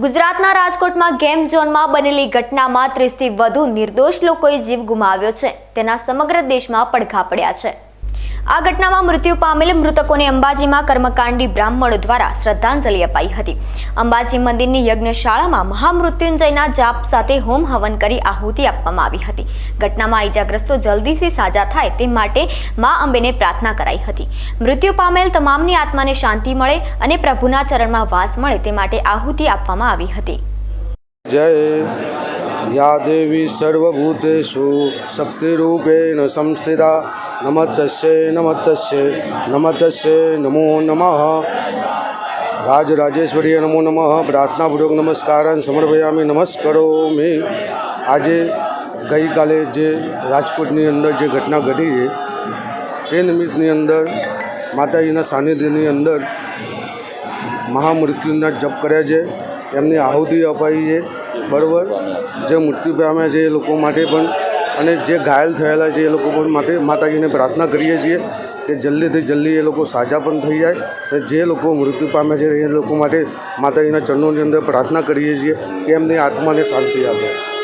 ગુજરાતના રાજકોટમાં ગેમ ઝોનમાં બનેલી ઘટનામાં ત્રીસથી વધુ નિર્દોષ લોકોએ જીવ ગુમાવ્યો છે. તેના સમગ્ર દેશમાં પડઘા પડ્યા છે. આ ઘટનામાં મૃત્યુ પામેલ મૃતકોને અંબાજીમાં કર્મકાંડી બ્રાહ્મણો દ્વારા શ્રદ્ધાંજલિ અપાઈ હતી. અંબાજી મંદિરની યજ્ઞશાળામાં મહામૃત્યુંજયના જાપ સાથે હોમ હવન કરી આહુતિ આપવામાં આવી હતી. ઘટનામાં ઈજાગ્રસ્તો જલ્દીથી સાજા થાય તે માટે મા અંબેને પ્રાર્થના કરાઈ હતી. મૃત્યુ પામેલ તમામની આત્માને શાંતિ મળે અને પ્રભુના ચરણમાં વાસ મળે તે માટે આહુતિ આપવામાં આવી હતી. જય યા દેવી સર્વભૂતેષુ, શક્તિરૂપેણ સંસ્થિતા નમસ્તસ્ય નમસ્તસ્ય નમસ્તસ્ય નમો નમઃ રાજરાજેશ્વરીય નમો નમઃ પ્રાર્થનાપૂર્વક નમસ્કારાન સમર્પયામિ મેં આજે ગઈકાલે જે રાજકોટની અંદર જે ઘટના ઘટી છે, તે નિમિત્તની અંદર, માતાજીના સાનિધ્યની અંદર મહામૃત્યુના જપ કર્યા છે, એમની આહુતિ અપાઈ છે. બરાબર? જે મૃત્યુ પામ્યા છે એ લોકો માટે પણ અને જે ઘાયલ થયેલા છે એ લોકો પણ માટે માતાજીને પ્રાર્થના કરીએ છીએ કે જલ્દીથી જલ્દી એ લોકો સાજા પણ થઈ જાય અને જે લોકો મૃત્યુ પામે છે એ લોકો માટે માતાજીના ચરણોની અંદર પ્રાર્થના કરીએ છીએ કે એમની આત્માને શાંતિ આપે.